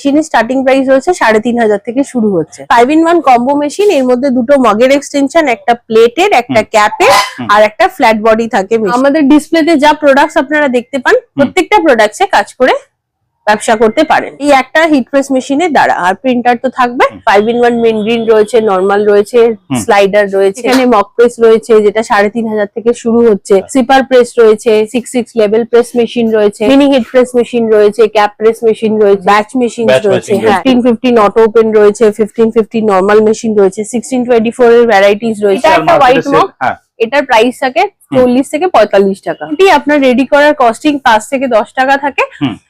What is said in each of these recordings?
মেশিনের starting price রয়েছে সাড়ে তিন হাজার থেকে শুরু হচ্ছে। Five in one combo machine এর মধ্যে দুটো মগের এক্সটেনশন একটা প্লেটের একটা ক্যাপের। আর একটা ফ্ল্যাট বডি থাকে আমাদের ডিসপ্লেতে যা প্রোডাক্টস আপনারা দেখতে পান প্রত্যেকটা প্রোডাক্টসে কাজ করে ব্যবসা করতে পারেন। এই একটা হিট প্রেস মেশিনের দ্বারা আর প্রিন্টার তো থাকবে। Five in one men green রয়েছে নর্মাল রয়েছে স্লাইডার রয়েছে। এখানে মক প্রেস রয়েছে যেটা সাড়ে তিন হাজার থেকে শুরু হচ্ছে। সিপার প্রেস রয়েছে six six level press machine রয়েছে। মিনি হিট প্রেস মেশিন রয়েছে ক্যাপ প্রেস মেশিন রয়েছে ব্যাচ মেশিন রয়েছে ফিফটিন ফিফটিন অটো ওপেন রয়েছে ফিফটিন ফিফটিন নর্মাল মেশিন রয়েছে সিক্সটিন টোয়েন্টি ফোর এর ভ্যারাইটিস রয়েছে। একটা হোয়াইট মক এটার প্রাইস থাকে চল্লিশ থেকে পঁয়তাল্লিশ টাকা। এটি আপনার রেডি করার কস্টিং পাঁচ থেকে দশ টাকা থাকে।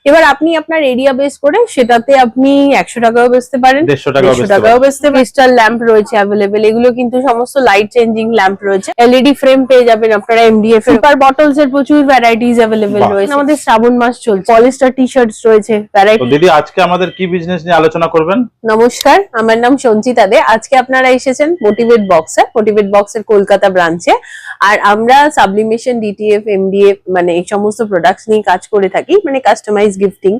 এবার আপনি আপনার এরিয়া বেস করে সেটাতে আপনি একশো টাকাও বেচতে পারেন দেড়শো টাকাও বেচতে ক্রিস্টাল ল্যাম্প রয়েছে অ্যাভেলেবেল এগুলো কিন্তু সমস্ত লাইট চেঞ্জিং ল্যাম্প রয়েছে। এলইডি ফ্রেম পেয়ে যাবেন আপনারা এমডিএফ সুপার বটলস এর। প্রচুর ভ্যারাইটিস অ্যাভেলেবেল রয়েছে। আমাদের শ্রাবণ মাস চলছে। পলিস্টার টি শার্টস রয়েছে ভ্যারাইটি দিদি আজকে আমাদের কি বিজনেস নিয়ে আলোচনা করবেন? নমস্কার আমার নাম সঞ্চিতা দে। আজকে আপনারা এসেছেন মোটিভেট বক্সে মোটিভেট বক্সের কলকাতা ব্রাঞ্চে আর আমরা সাবলিমেশন ডিটিএফ এমডিএফ মানে এই সমস্ত প্রোডাক্টস নিয়ে কাজ করে থাকি। মানে কাস্টমাইজ গিফটিং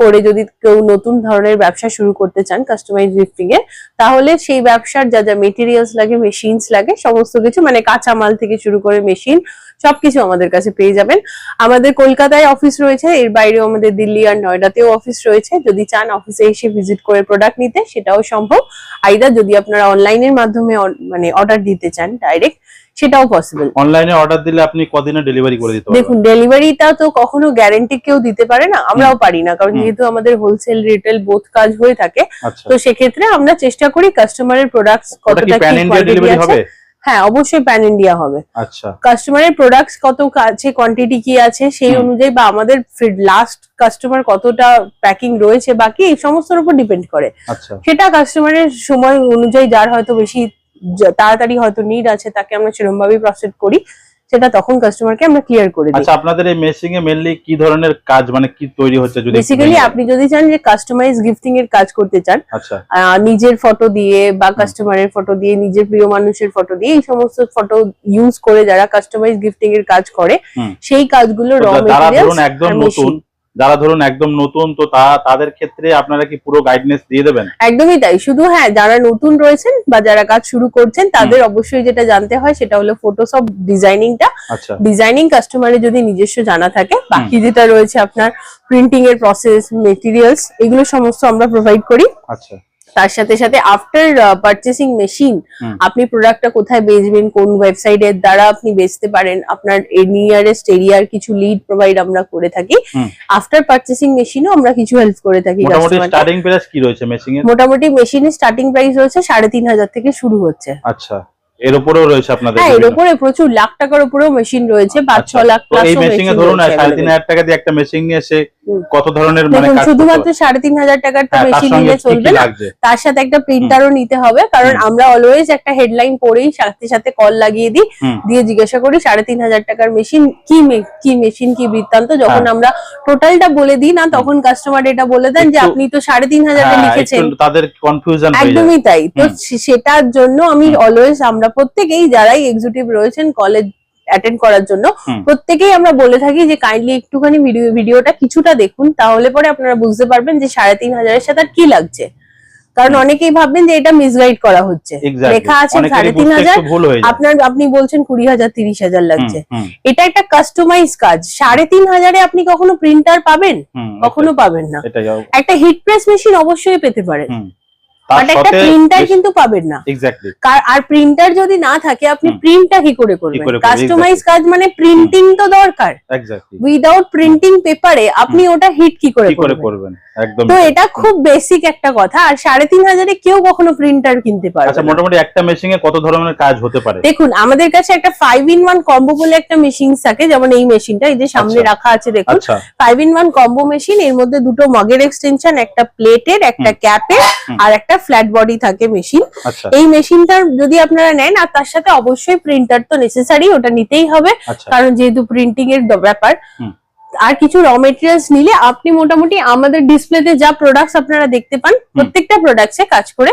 করে যদি কেউ নতুন ধরনের ব্যবসা শুরু করতে চান কাস্টমাইজ গিফটিং এ, তাহলে সেই ব্যবসার যা যা মেটেরিয়ালস লাগে মেশিনস লাগে, সমস্ত কিছু মানে কাঁচামাল থেকে শুরু করে মেশিন সবকিছু আমাদের কাছে পেয়ে যাবেন। আমাদের কলকাতায় অফিস রয়েছে এর বাইরেও আমাদের দিল্লি আর নয়ডাতেও অফিস রয়েছে। যদি চান অফিসে এসে ভিজিট করে প্রোডাক্ট নিতে সেটাও সম্ভব। আইদার যদি আপনারা অনলাইনের মাধ্যমে মানে অর্ডার দিতে চান ডাইরেক্ট সেটাও পসিবল অনলাইনে অর্ডার দিলে আপনি কদিনে ডেলিভারি করে দিতে দেখুন ডেলিভারিটা তো কখনো গ্যারেন্টি কেউ দিতে পারে না আমরাও পারি না। কারণ যেহেতু আমাদের হোলসেল রিটেল বোথ কাজ হয়ে থাকে আচ্ছা। তো সেক্ষেত্রে আমরা চেষ্টা করি কাস্টমারের প্রোডাক্টস কি কতটা কি ডেলিভারি আছে হবে? হ্যাঁ অবশ্যই প্যান ইন্ডিয়া হবে। আচ্ছা। কাস্টমারের প্রোডাক্টস কত আছে কোয়ান্টিটি কি আছে সেই অনুযায়ী বা আমাদের লাস্ট কাস্টমার কতটা প্যাকিং রয়েছে বাকি এই সমস্তর উপর ডিপেন্ড করে। আচ্ছা। সেটা কাস্টমারের সময় অনুযায়ী যার হয়তো বেশি তাড়াতাড়ি হয়তো নিড আছে তাকে আমরা সেরকম ভাবেই প্রসেস করি। সেটা তখন কাস্টমারকে আমরা ক্লিয়ার করে দিই। আচ্ছা আপনাদের এই মেশিং এ মেইনলি কি ধরনের কাজ মানে কি তৈরি হচ্ছে যদি বেসিক্যালি আপনি যদি চান যে কাস্টমাইজ গিফটিং এর কাজ করতে চান আচ্ছা। নিজের ফটো দিয়ে বা কাস্টমারের ফটো দিয়ে নিজের প্রিয় মানুষের ফটো দিয়ে এই সমস্ত ফটো ইউজ করে যারা কাস্টমাইজ গিফটিং এর কাজ করে সেই কাজগুলো র ধরুন একদম নতুন যারা ধরুন একদম নতুন তো তা তাদের ক্ষেত্রে আপনারা কি পুরো গাইডনেস দিয়ে দেবেন? একদমই তাই। শুধু হ্যাঁ যারা নতুন রয়েছেন বা যারা কাজ শুরু করছেন তাদের অবশ্যই যেটা জানতে হয় সেটা হলো ফটোশপ ডিজাইনিংটা ডিজাইনিং কাস্টমারের যদি নিজস্ব জানা থাকে বাকি যেটা রয়েছে আপনার প্রিন্টিং এর প্রসেস মেটেরিয়ালস এগুলো সমস্ত আমরা প্রোভাইড করি। আচ্ছা। তার সাথে সাথে আফটার পারচেসিং মেশিন। আপনি প্রোডাক্টটা কোথায় বেচবেন কোন ওয়েবসাইটের দ্বারা আপনি বেচতে পারেন আপনার নিয়ারেস্ট এরিয়ার কিছু লিড প্রোভাইড আমরা করে থাকি আফটার পারচেসিং মেশিনও আমরা কিছু হেল্প করে থাকি মোটামুটি স্টার্টিং প্রাইস কি রয়েছে মেশিং এর মোটামুটি মেশিনের স্টার্টিং প্রাইস রয়েছে সাড়ে তিন হাজার থেকে শুরু হচ্ছে আচ্ছা এর উপরেও রয়েছে আপনাদের হ্যাঁ এর উপরে প্রচুর লাখ টাকার উপরেও মেশিন রয়েছে পাঁচ ছ আচ্ছা, লাখ তো এই মেশিন ধরুন রয়েছে সাড়ে তিন available। হাজার টাকা দিয়ে একটা মেশিন নিয়ে এসে। কত ধরনের মানে শুধুমাত্র সাড়ে তিন হাজার টাকার তো হ্যাঁ, তার মেশিন নিলে চলবে না। তার সাথে একটা প্রিন্টারও নিতে হবে কারণ আমরা অলওয়েজ একটা হেডলাইন পড়েই সাথে সাথে কল লাগিয়ে দিই দিয়ে জিজ্ঞাসা করি সাড়ে তিন হাজার টাকার মেশিন কি কি মেশিন কি বৃত্তান্ত? যখন হ্যাঁ। আমরা টোটালটা বলে দিই না তখন কাস্টমার এটা বলে দেন যে আপনি তো সাড়ে তিন হাজারে হ্যাঁ, লিখেছেন। তাদের কনফিউশন একদমই তাই। তো সেটার জন্য আমি অলওয়েজ আমরা প্রত্যেকেই যারাই এক্সিকিউটিভ রয়েছেন কলেজ অ্যাটেন্ড করার জন্য। প্রত্যেকেই আমরা বলে থাকি যে কাইন্ডলি একটুখানি ভিডিও ভিডিওটা কিছুটা দেখুন তাহলে পরে আপনারা বুঝতে পারবেন যে সাড়ে তিন হাজারের সাথে আর কি লাগছে। কারণ অনেকেই ভাববেন যে এটা মিসগাইড করা হচ্ছে। লেখা আছে সাড়ে তিন হাজার আপনার আপনি বলছেন কুড়ি হাজার তিরিশ হাজার লাগছে। এটা একটা কাস্টমাইজ কাজ। সাড়ে তিন হাজারে আপনি কখনো প্রিন্টার পাবেন? কখনো পাবেন না। একটা হিট প্রেস মেশিন অবশ্যই পেতে পারেন। বাট একটা প্রিন্টার কিন্তু পাবেন না। এক্স্যাক্টলি আর প্রিন্টার যদি না থাকে আপনি প্রিন্টটা কি করে করবেন? কাস্টমাইজ কাজ মানে প্রিন্টিং তো দরকার। এক্স্যাক্টলি উইদাউট প্রিন্টিং পেপারে আপনি ওটা হিট কি করে করবেন? তো এটা খুব বেসিক একটা কথা আর সাড়ে তিন হাজারে কেউ কখনো প্রিন্টার কিনতে পারে আচ্ছা মোটামুটি একটা মেশিং এ কত ধরনের কাজ হতে পারে? দেখুন আমাদের কাছে একটা ফাইভ ইন ওয়ান কম্বো বলে একটা মেশিন থাকে যেমন এই মেশিনটা এই যে সামনে আচ্ছা। রাখা আছে দেখুন। Five in one combo machine এর মধ্যে দুটো মগের এক্সটেনশন একটা প্লেটের একটা ক্যাপের আর একটা ফ্ল্যাট বডি থাকে মেশিন আচ্ছা। এই মেশিনটার যদি আপনারা নেন আর তার সাথে অবশ্যই প্রিন্টার তো নেসেসারি ওটা নিতেই হবে। আচ্ছা। কারণ যেহেতু প্রিন্টিং এর ব্যাপার। আর কিছু র মেটেরিয়ালস নিলে আপনি মোটামুটি আমাদের ডিসপ্লেতে যা প্রোডাক্টস আপনারা দেখতে পান প্রত্যেকটা প্রোডাক্টসে কাজ করে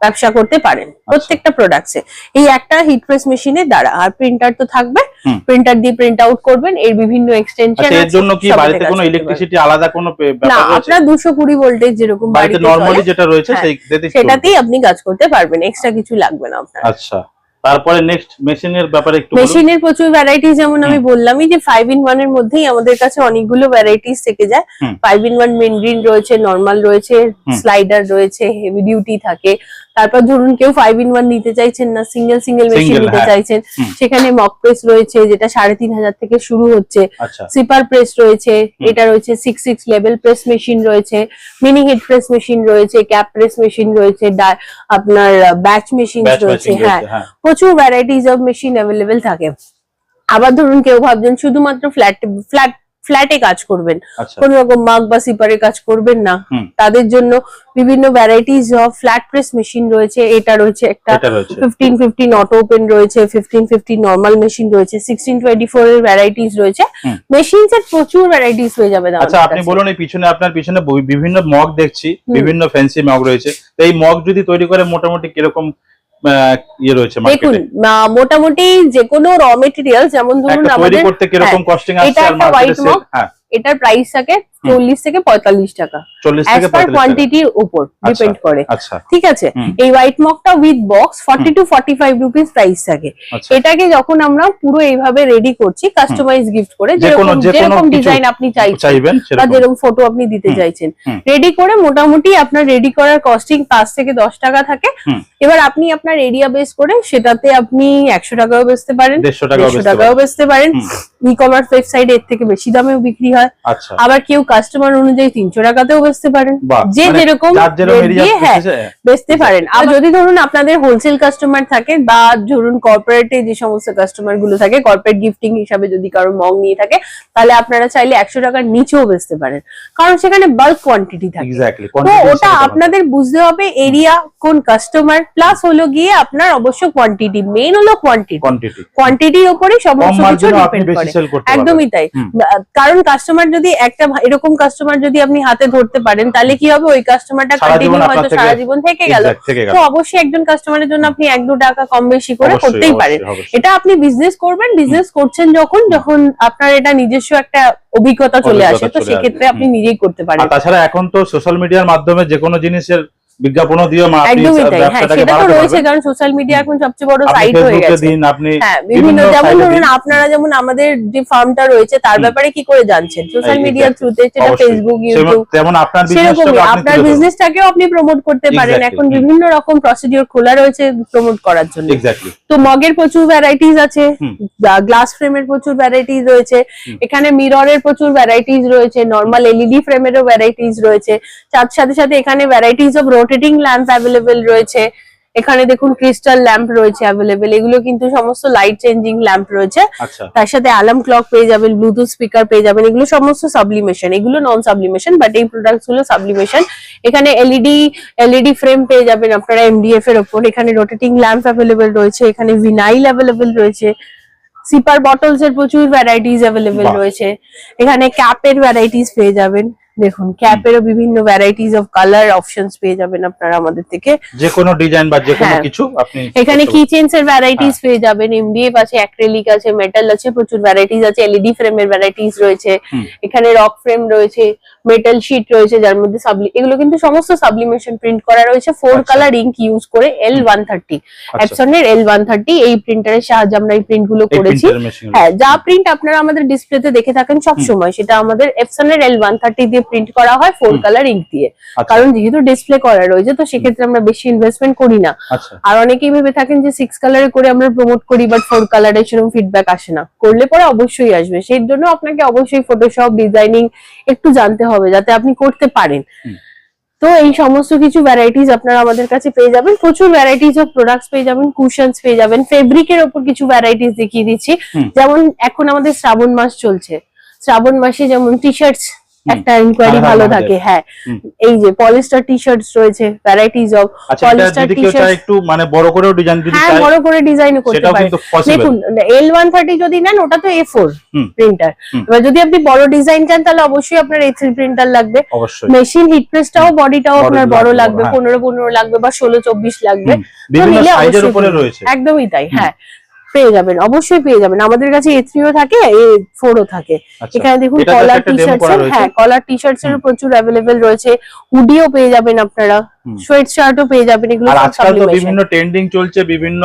ব্যবসা করতে পারেন প্রত্যেকটা প্রোডাক্টসে এই একটা হিট প্রেস মেশিনের দ্বারা আর প্রিন্টার তো থাকবে। প্রিন্টার দিয়ে প্রিন্ট আউট করবেন এর বিভিন্ন এক্সটেনশন আচ্ছা এর জন্য কি বাড়িতে কোনো ইলেকট্রিসিটি আলাদা কোনো না আপনার দুশো কুড়ি ভোল্টেজ যেরকম বাড়িতে নরমালি যেটা রয়েছে হ্যাঁ, সেটাতেই আপনি কাজ করতে পারবেন এক্সট্রা কিছু লাগবে না আপনার। আচ্ছা। তারপরে নেক্সট মেশিনের ব্যাপারে একটু মেশিনের প্রচুর ভ্যারাইটি যেমন আমি বললামই যে ফাইভ ইন ওয়ানের মধ্যেই আমাদের কাছে অনেকগুলো ভ্যারাইটিস থেকে যায়। হুম। Five in one men green রয়েছে নর্মাল রয়েছে স্লাইডার রয়েছে হেভি ডিউটি থাকে। তারপর ধরুন কেউ ফাইভ ইন ওয়ান নিতে চাইছেন না সিঙ্গেল সিঙ্গেল মেশিন নিতে হ্যাঁ। চাইছেন সেখানে মক প্রেস রয়েছে যেটা সাড়ে তিন হাজার থেকে শুরু হচ্ছে। আচ্ছা। সিপার প্রেস রয়েছে এটা রয়েছে six six level press machine রয়েছে মিনি হিট প্রেস মেশিন রয়েছে ক্যাপ প্রেস মেশিন রয়েছে আপনার ব্যাচ মেশিন রয়েছে হ্যাঁ। রয়েছে হ্যাঁ। প্রচুর ভ্যারাইটিস অফ মেশিন অ্যাভেলেবেল থাকে। আবার ধরুন কেউ ভাবছেন শুধুমাত্র ফ্ল্যাট ফ্ল্যাট ফ্ল্যাটে কাজ করবেন। আচ্ছা। কোন রকম মাগ বা সিপারে কাজ করবেন না। তাদের জন্য বিভিন্ন varieties of flat press machine রয়েছে। এটা রয়েছে একটা ফিফটিন ফিফটিন অটো ওপেন রয়েছে ফিফটিন ফিফটিন নর্মাল মেশিন রয়েছে সিক্সটিন টোয়েন্টি ফোর এর ভ্যারাইটিস রয়েছে। মেশিনস এর প্রচুর ভ্যারাইটিস হয়ে যাবে আচ্ছা আপনি বলুন এই পিছনে আপনার পিছনে বিভিন্ন মগ দেখছি বিভিন্ন ফ্যান্সি মগ রয়েছে। এই মগ যদি তৈরি করে মোটামুটি কীরকম ইয়ে রয়েছে দেখুন মোটামুটি যে কোনো র মেটেরিয়াল যেমন ধরুন আমাদের কীরকম এটা একটা হ্যাঁ। এটার প্রাইস থাকে চল্লিশ থেকে পঁয়তাল্লিশ টাকা। কোয়ান্টিটির উপর ডিপেন্ড করে। আচ্ছা। ঠিক আছে? এই white মকটা with box forty two forty five rupees price থাকে। আচ্ছা। এটাকে যখন আমরা পুরো এইভাবে রেডি করছি কাস্টমাইজ গিফট করে যেরকম যেরকম ডিজাইন আপনি চাইছেন বা যেরকম ফটো আপনি দিতে চাইছেন। রেডি করে মোটামুটি আপনার রেডি করার কস্টিং পাঁচ থেকে দশ টাকা থাকে। এবার আপনি আপনার এরিয়া বেস করে সেটাতে আপনি একশো টাকাও বেচতে পারেন দেড়শো টাকাও বেচতে পারেন। ই কমার্স ওয়েবসাইট এর থেকে বেশি দামেও বিক্রি হয়। আচ্ছা। আবার কেউ কাস্টমার অনুযায়ী তিনশো টাকাতেও বেচতে পারেন। যে মানে যেরকম দিয়ে, হ্যাঁ বেচতে পারেন। আর যদি ধরুন আপনাদের হোলসেল কাস্টমার থাকে বা ধরুন কর্পোরেটে যে সমস্ত কাস্টমারগুলো থাকে কর্পোরেট গিফটিং হিসাবে যদি কারও মগ নিয়ে থাকে তাহলে আপনারা চাইলে একশো টাকার নিচেও বেচতে পারেন। কারণ সেখানে বাল্ক কোয়ান্টিটি থাকে। তো ওটা আপনাদের বুঝতে হবে এরিয়া কোন কাস্টমার প্লাস হলো গিয়ে আপনার অবশ্য কোয়ান্টিটি মেইন হলো কোয়ান্টিটি কোয়ান্টিটি কোয়ান্টিটির উপরে সমস্ত কিছু ডিপেন্ড করে। একদমই তাই। কারণ কাস্টমার যদি একটা এরকম কাস্টমার যদি আপনি হাতে ধরতে পারেন তাহলে কি হবে? ওই কাস্টমারটা কন্টিনিউ হয়তো সারা জীবন থেকে গেল। তো অবশ্যই একজন কাস্টমারের জন্য আপনি এক দু টাকা কম বেশি করে করতেই পারেন। এটা আপনি বিজনেস করবেন বিজনেস করছেন যখন যখন আপনার এটা নিজস্ব একটা অভিজ্ঞতা চলে আসে। তো সেক্ষেত্রে আপনি নিজেই করতে পারেন। তাছাড়া এখন তো সোশ্যাল মিডিয়ার মাধ্যমে যে কোনো জিনিসের বিজ্ঞাপনও দিয়ে মা- আপনি একদমই তাই। হ্যাঁ সেটা তো রয়েছে কারণ সোশ্যাল মিডিয়া এখন সবচেয়ে বড় সাইট হয়ে গেছে। দিন আপনি হ্যাঁ বিভিন্ন যেমন ধরুন আপনারা যেমন আমাদের যে ফার্মটা রয়েছে তার ব্যাপারে কি করে জানছেন? সোশ্যাল মিডিয়ার থ্রুতে সেটা ফেসবুক ইউটিউব তেমন আপনার বিজনেসটাকে আপনার বিজনেসটাকেও আপনি প্রমোট করতে পারেন। এখন বিভিন্ন রকম প্রসিডিওর খোলা রয়েছে প্রমোট করার জন্য। এক্স্যাক্টলি তো মগের প্রচুর ভ্যারাইটিস আছে। গ্লাস ফ্রেমের প্রচুর ভ্যারাইটিস রয়েছে। এখানে মিররের প্রচুর ভ্যারাইটিস রয়েছে নর্মাল এলইডি ফ্রেমেরও ভ্যারাইটিস রয়েছে তার সাথে সাথে এখানে varieties of rotating lamp available রয়েছে। এখানে দেখুন ক্রিস্টাল ল্যাম্প রয়েছে অ্যাভেলেবেল এগুলো কিন্তু সমস্ত লাইট চেঞ্জিং ল্যাম্প রয়েছে। আচ্ছা। তার সাথে অ্যালার্ম ক্লক পেয়ে যাবেন ব্লুটুথ স্পিকার পেয়ে যাবেন এগুলো সমস্ত সাবলিমেশন এগুলো নন সাবলিমেশন বাট এই প্রোডাক্টগুলো সাবলিমেশন এখানে এলইডি এলইডি ফ্রেম পেয়ে যাবেন আপনারা এমডিএফ এর ওপর। এখানে রোটেটিং ল্যাম্প অ্যাভেলেবেল রয়েছে এখানে ভিনাইল অ্যাভেলেবেল রয়েছে। সিপার বটলস এর প্রচুর ভ্যারাইটিস অ্যাভেলেবেল রয়েছে। এখানে ক্যাপের ভ্যারাইটিস পেয়ে যাবেন। দেখুন ক্যাপেরও বিভিন্ন ভ্যারাইটিস অফ কালার অপশনস পেয়ে যাবেন আপনারা আমাদের থেকে। যে কোনো ডিজাইন বা যে কোনো হ্যাঁ। কিছু আপনি এখানে কিচেন্স এর ভ্যারাইটিস। পেয়ে যাবেন এমডিএফ আছে অ্যাক্রিলিক আছে মেটাল আছে প্রচুর ভ্যারাইটিস আছে এলইডি ফ্রেমের ভ্যারাইটিস রয়েছে। এখানে রক ফ্রেম রয়েছে মেটাল শিট রয়েছে যার মধ্যে সাবলি এগুলো কিন্তু সমস্ত সাবলিমেশন প্রিন্ট করা রয়েছে ফোর। কালার ইঙ্ক ইউজ করে এল ওয়ান থার্টি এপসনের এল ওয়ান থার্টি এই প্রিন্টারের সাহায্যে আমরা এই প্রিন্টগুলো করেছি। হ্যাঁ যা প্রিন্ট আপনারা আমাদের ডিসপ্লেতে দেখে থাকেন সব সময় সেটা আমাদের এপসনের এল ওয়ান থার্টি দিয়ে প্রিন্ট করা হয় ফোর কালার ইঙ্ক দিয়ে। আচ্ছা, কারণ যেহেতু ডিসপ্লে করা রয়েছে তো সেক্ষেত্রে আমরা বেশি ইনভেস্টমেন্ট করি না। আচ্ছা। আর অনেকেই ভেবে থাকেন যে সিক্স কালারে করে আমরা প্রমোট করি বাট ফোর কালারে সেরকম ফিডব্যাক আসে না। করলে পরে অবশ্যই আসবে। সেই জন্য আপনাকে অবশ্যই ফটোশপ ডিজাইনিং একটু জানতে হবে যাতে আপনি করতে পারেন। তো এই সমস্ত কিছু ভ্যারাইটিস আপনারা আমাদের কাছে পেয়ে যাবেন। প্রচুর ভ্যারাইটিস অফ প্রোডাক্টস পেয়ে যাবেন কুশনস পেয়ে যাবেন ফেব্রিকের ওপর কিছু ভ্যারাইটিস দেখিয়ে দিচ্ছি। যেমন এখন আমাদের শ্রাবণ মাস চলছে। শ্রাবণ মাসে যেমন টি শার্টস একটা ইনকোয়ারি ভালো থাকে হ্যাঁ। এই যে পলিস্টার টি শার্টস রয়েছে ভ্যারাইটিস অফ কেউ t-shirt- চায় একটু মানে বড় করেও ডিজাইন যদি হ্যাঁ বড় করে ডিজাইনও করতে পারে। দেখুন এল ওয়ান থার্টি যদি নেন ওটা তো এ ফোর প্রিন্টার এবার যদি আপনি বড় ডিজাইন চান তাহলে অবশ্যই আপনার এ থ্রি প্রিন্টার লাগবে। অবশ্যই। মেশিন হিট প্রেসটাও বডিটাও আপনার বড় লাগবে, লাগবে হ্যাঁ। পনেরো পনেরো লাগবে বা ষোলো চব্বিশ লাগবে। হুম, বিভিন্ন সাইজের উপরে রয়েছে। একদমই তাই হ্যাঁ। পেয়ে যাবেন অবশ্যই পেয়ে যাবেন। আমাদের কাছে এ থ্রিও থাকে এ ফোরও থাকে। আচ্ছা এখানে দেখুন কলার টি শার্টস। হ্যাঁ কলার টি শার্টস এর প্রচুর অ্যাভেলেবেল রয়েছে। হুডিও পেয়ে যাবেন আপনারা। সোয়েট শার্টও পেয়ে যাবেন এগুলো আজকাল তো বিভিন্ন ট্রেন্ডিং চলছে বিভিন্ন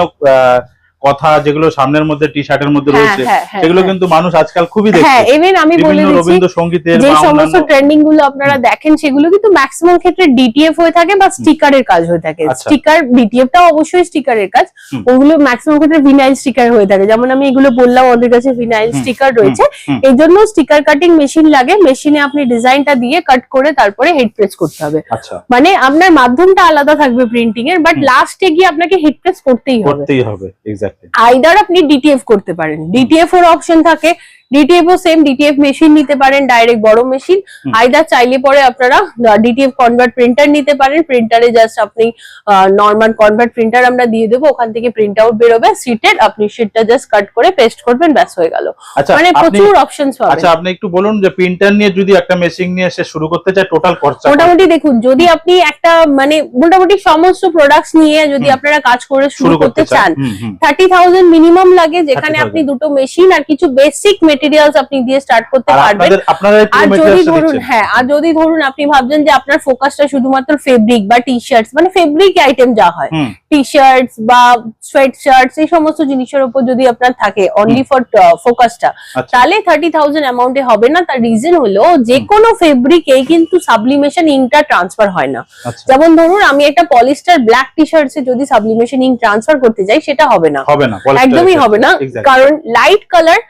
কথা যেগুলো সামনের মধ্যে টি শার্টের মধ্যে হ্যাঁ, রয়েছে হ্যাঁ, হ্যাঁ, সেগুলো হ্যাঁ। কিন্তু মানুষ আজকাল খুবই হ্যাঁ দেখছে এভেন আমি বলে দিচ্ছি রবীন্দ্রসঙ্গীতের যে সমস্ত ট্রেন্ডিংগুলো আপনারা দেখেন সেগুলো কিন্তু ম্যাক্সিমাম ক্ষেত্রে ডিটিএফ হয়ে থাকে বা স্টিকারের কাজ হয়ে থাকে। আচ্ছা। স্টিকার ডিটিএফটাও অবশ্যই স্টিকারের কাজ। ওগুলো ম্যাক্সিমাম ক্ষেত্রে ভিনাইল স্টিকার হয়ে থাকে। যেমন আমি এগুলো বললাম ওদের কাছে ভিনাইল স্টিকার রয়েছে। এই জন্য স্টিকার কাটিং মেশিন লাগে। মেশিনে আপনি ডিজাইনটা দিয়ে কাট করে তারপরে হেড প্রেস করতে হবে। আচ্ছা। মানে আপনার মাধ্যমটা আলাদা থাকবে প্রিন্টিং এর বাট লাস্টে গিয়ে আপনাকে হেড প্রেস করতেই হবে। করতেই হবে এক্স্যাক্টলি আইদার আপনি ডিটিএফ করতে পারেন। ডিটিএফ এর অপশন থাকে ডিটিএফ ও সেম ডিটিএফ মেশিন নিতে পারেন ডাইরেক্ট বড় মেশিন। আইদার চাইলে পরে আপনারা ডিটিএফ কনভার্ট প্রিন্টার নিতে পারেন। প্রিন্টারে জাস্ট আপনি নর্মাল কনভার্ট প্রিন্টার আমরা দিয়ে দেবো। ওখান থেকে প্রিন্ট আউট বেরোবে সিটের আপনি সিটটা জাস্ট কাট করে পেস্ট করবেন ব্যাস হয়ে গেল। আচ্ছা মানে প্রচুর অপশনস পাবেন। আচ্ছা আপনি একটু বলুন যে প্রিন্টার নিয়ে যদি একটা মেশিন নিয়ে এসে শুরু করতে চায় টোটাল খরচা মোটামুটি দেখুন যদি আপনি একটা মানে মোটামুটি সমস্ত প্রোডাক্টস নিয়ে যদি আপনারা কাজ করে শুরু করতে চান। হুম, হুম। থার্টি থাউজেন্ড মিনিমাম লাগে যেখানে আপনি দুটো মেশিন আর কিছু বেসিক মেটেরিয়ালস আপনি দিয়ে স্টার্ট করতে পারবেন। আর যদি ধরুন হ্যাঁ আর যদি ধরুন আপনি ভাবছেন যে আপনার ফোকাসটা শুধুমাত্র ফেব্রিক বা টি শার্টস মানে ফেব্রিক আইটেম যা হয় টি শার্টস বা সোয়েট শার্টস এই সমস্ত জিনিসের উপর যদি আপনার থাকে অনলি ফর ফোকাসটা তাহলে থার্টি থাউজেন্ড অ্যামাউন্টে হবে না। তার রিজন হলো যে কোনো ফেব্রিকেই কিন্তু সাবলিমেশন ইঙ্কটা ট্রান্সফার হয় না। আচ্ছা। যেমন ধরুন আমি একটা পলিস্টার ব্ল্যাক টি শার্টসে যদি সাবলিমেশন ইঙ্ক ট্রান্সফার করতে যাই সেটা হবে না। হবে না একদমই হবে না। কারণ লাইট কালার।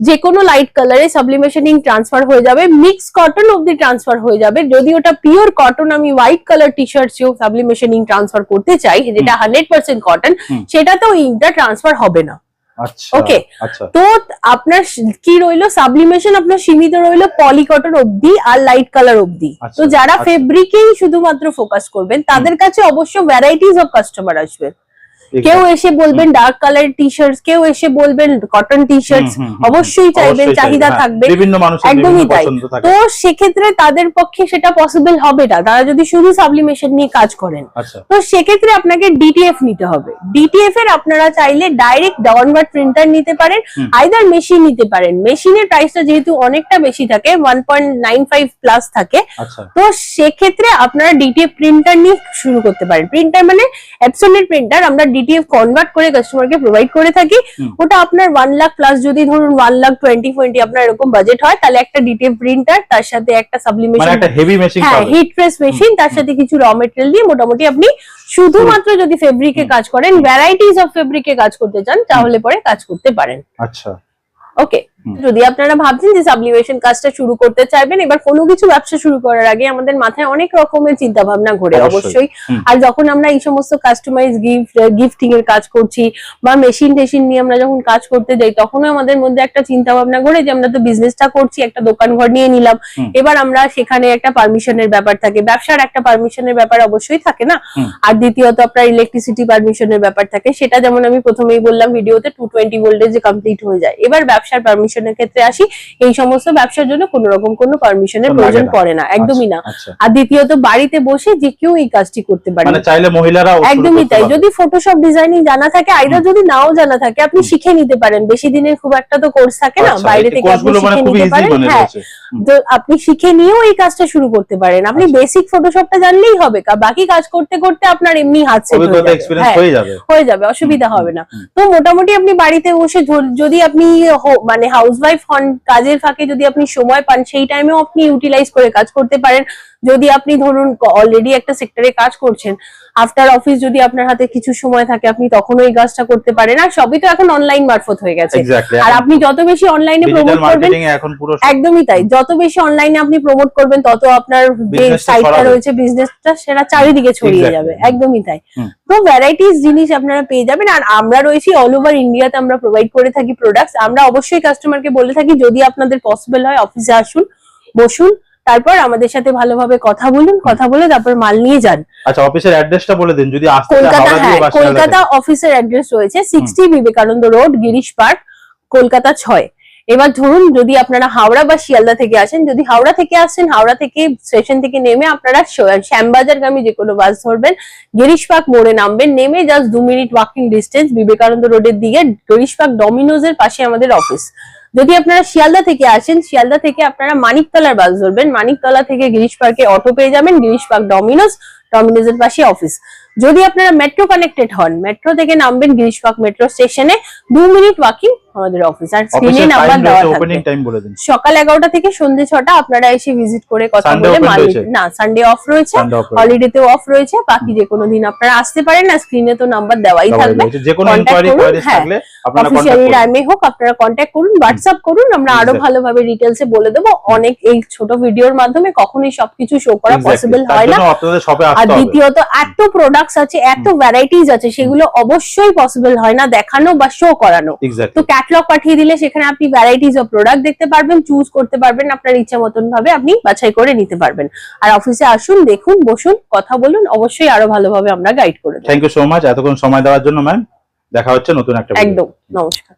যে কোনো লাইট কালারে সাবলিমেশন ট্রান্সফার হয়ে যাবে মিক্স কটন অব্দি ট্রান্সফার হয়ে যাবে। যদি ওটা পিওর কটন আমি হোয়াইট কালার টি শার্টসেও সাবলিমেশন ট্রান্সফার করতে চাই যেটা হান্ড্রেড পার্সেন্ট কটন হুম। সেটাতেও ইঙ্কটা ট্রান্সফার হবে না। আচ্ছা Okay. আচ্ছা। তো আপনার কি রইল? সাবলিমেশন আপনার সীমিত রইল পলিকটন অবধি আর লাইট কালার অবধি। আচ্ছা, তো যারা আচ্ছা। ফেব্রিকেই শুধুমাত্র ফোকাস করবেন তাদের কাছে অবশ্য ভ্যারাইটিস অফ কাস্টমার আসবে। কেউ এসে বলবেন ডার্ক কালার টি শার্টস কেউ এসে বলবেন কটন টি শার্টস অবশ্যই চাইবেন চাহিদা হ্যাঁ। থাকবে একদমই তাই। তো সেক্ষেত্রে তাদের পক্ষে সেটা পসিবল হবে না। তারা যদি শুধু সাবলিমেশন নিয়ে কাজ করেন। আচ্ছা। তো সেক্ষেত্রে আপনাকে ডিটিএফ নিতে হবে। ডিটিএফ এর আপনারা চাইলে ডাইরেক্ট ডাউনওয়ার্ড প্রিন্টার নিতে পারেন আইদার মেশিন নিতে পারেন। মেশিনের প্রাইসটা যেহেতু অনেকটা বেশি থাকে one point nine five plus থাকে আচ্ছা। তো সেক্ষেত্রে আপনারা ডিটিএফ প্রিন্টার নিয়ে শুরু করতে পারেন। প্রিন্টার মানে অ্যাবসোলিট প্রিন্টার আমরা ডিটিএফ কনভার্ট করে কাস্টমারকে প্রোভাইড করে থাকি ওটা আপনার ওয়ান লাখ প্লাস যদি ধরুন ওয়ান লাখ টোয়েন্টি টোয়েন্টি আপনার এরকম বাজেট হয় তাহলে একটা ডিটিএফ প্রিন্টার তার সাথে একটা মানে সাবলিমেশন মেশিন হ্যাঁ হিট প্রেস মেশিন তার সাথে কিছু র মেটেরিয়াল দিয়ে মোটামুটি আপনি শুধুমাত্র যদি ফেব্রিকে কাজ করেন ভ্যারাইটিস অফ ফেব্রিকে কাজ করতে চান তাহলে পরে কাজ করতে পারেন। আচ্ছা। ওকে। যদি আপনারা ভাবছেন যে সাবলিমেশন কাজটা শুরু করতে চাইবেন এবার কোনো কিছু ব্যবসা শুরু করার আগে আমাদের মাথায় অনেক রকমের চিন্তা ভাবনা ঘোরে অবশ্যই। আর যখন আমরা এই সমস্ত কাস্টমাইজ গিফট গিফটিং এর কাজ করছি বা মেশিন টেশিন নিয়ে আমরা যখন কাজ করতে যাই তখনও আমাদের মধ্যে একটা চিন্তা ভাবনা ঘোরে যে আমরা তো বিজনেসটা করছি একটা দোকান ঘর নিয়ে নিলাম। এবার আমরা সেখানে একটা পারমিশনের ব্যাপার থাকে। ব্যবসার একটা পারমিশনের ব্যাপার অবশ্যই থাকে না? আর দ্বিতীয়ত আপনার ইলেকট্রিসিটি পারমিশনের ব্যাপার থাকে। সেটা যেমন আমি প্রথমেই বললাম ভিডিওতে টু টোয়েন্টি ভোল্টেজে কমপ্লিট হয়ে যায়। এবার ব্যবসার পারমিশনের ক্ষেত্রে আসি এই সমস্ত ব্যবসার জন্য কোনো রকম কোনো পারমিশনের প্রয়োজন পড়ে না একদমই না। আচ্ছা। আর দ্বিতীয়ত বাড়িতে বসে যে কেউ এই কাজটি করতে পারে। মানে চাইলে মহিলারা একদমই তাই। যদি ফটোশপ ডিজাইনিং জানা থাকে আইদার যদি নাও জানা থাকে আপনি শিখে নিতে পারেন। বেশি দিনের খুব একটা তো কোর্স থাকে না বাইরে থেকে আপনি মানে শিখে নিতে পারেন। মানে হ্যাঁ। তো আপনি শিখে নিয়েও এই কাজটা শুরু করতে পারেন। আপনি আচ্ছা। বেসিক ফটোশপটা জানলেই হবে। বাকি কাজ করতে করতে আপনার এমনি হাত সেট হয়ে যাবে। হ্যাঁ, হয়ে যাবে। অসুবিধা হবে না। তো মোটামুটি আপনি বাড়িতে বসে যদি আপনি হো- মানে হাউসওয়াইফ হন কাজের ফাঁকে যদি আপনি সময় পান সেই টাইমেও আপনি ইউটিলাইজ করে কাজ করতে পারেন। যদি আপনি ধরুন অলরেডি একটা সেক্টরে কাজ করছেন আফটার অফিস যদি আপনার হাতে কিছু সময় থাকে আপনি তখনও এই কাজটা করতে পারেন। আর সবই তো এখন অনলাইন মারফত হয়ে গেছে। আর আপনি যত বেশি অনলাইনে প্রমোট করবেন একদমই তাই। যত বেশি অনলাইনে আপনি প্রমোট করবেন তত আপনার যে সাইটটা রয়েছে বিজনেসটা সেটা চারিদিকে ছড়িয়ে যাবে। একদমই তাই। তো ভ্যারাইটিস জিনিস আপনারা পেয়ে যাবেন। আর আমরা রয়েছি অল ওভার ইন্ডিয়াতে আমরা প্রোভাইড করে থাকি প্রোডাক্টস আমরা অবশ্যই কাস্টমারকে বলে থাকি যদি আপনাদের পসিবল হয় অফিসে আসুন বসুন তারপর আমাদের সাথে ভালোভাবে কথা বলুন কথা বলে তারপর মাল নিয়ে যান। আচ্ছা অফিসের অ্যাড্রেসটা বলে দিন যদি কলকাতা হ্যাঁ অফিসের অ্যাড্রেস রয়েছে sixty Vivekananda road Girish park Kolkata ছয়। এবার ধরুন যদি আপনারা হাওড়া বা শিয়ালদা থেকে আসেন যদি হাওড়া থেকে আসেন হাওড়া থেকে স্টেশন থেকে নেমে আপনারা শ্যামবাজারগামী যে কোনো বাস ধরবেন গিরিশ পার্ক মোড়ে নামবেন নেমে জাস্ট দু মিনিট ওয়াকিং ডিস্টেন্স বিবেকানন্দ রোডের দিকে গিরিশ পার্ক ডমিনোজের পাশে আমাদের অফিস যদি আপনারা শিয়ালদা থেকে আসেন, শিয়ালদা থেকে আপনারা মানিকতলার বাস ধরবেন। মানিকতলা থেকে গিরিশ পার্কে অটো পেয়ে যাবেন। গিরিশ পার্ক ডমিনোস ডমিনোজের পাশে অফিস যদি আপনারা মেট্রো কানেক্টেড হন মেট্রো থেকে নামবেন গিরিশ পার্ক মেট্রো স্টেশনে দু মিনিট ওয়াকিং আমাদের অফিস আর স্ক্রিনে নাম্বার দেওয়া থাকবে। সকাল এগারোটা থেকে সন্ধে ছটা আপনারা এসে ভিজিট করে কথা বলে না সানডে অফ রয়েছে সানডে অফ হলিডেতেও অফ রয়েছে বাকি যে কোনো দিন আপনারা আসতে পারেন না স্ক্রিনে তো নাম্বার দেওয়াই থাকবে। হ্যাঁ। অফিসিয়ালি টাইমে হোক আপনারা কন্ট্যাক্ট করুন হোয়াটসঅ্যাপ করুন আমরা আরও. ভালোভাবে ডিটেলসে বলে দেবো। অনেক এই ছোট ভিডিওর মাধ্যমে কখনোই সবকিছু শো করা পসিবল হয় না। আর দ্বিতীয়ত এত প্রোডাক্টস আছে এত ভ্যারাইটিস আছে সেগুলো অবশ্যই পসিবল হয় না দেখানো বা শো করানো। তো ক্যাটলগ পাঠিয়ে দিলে সেখানে আপনি ভ্যারাইটিস অফ প্রোডাক্ট দেখতে পারবেন চুজ করতে পারবেন আপনার ইচ্ছা মতন ভাবে আপনি বাছাই করে নিতে পারবেন। আর অফিসে আসুন দেখুন বসুন কথা বলুন অবশ্যই আরও ভালোভাবে আমরা গাইড করে থ্যাংক ইউ সো মাচ এতক্ষণ সময় দেওয়ার জন্য ম্যাম দেখা হচ্ছে নতুন একটা একদম নমস্কার।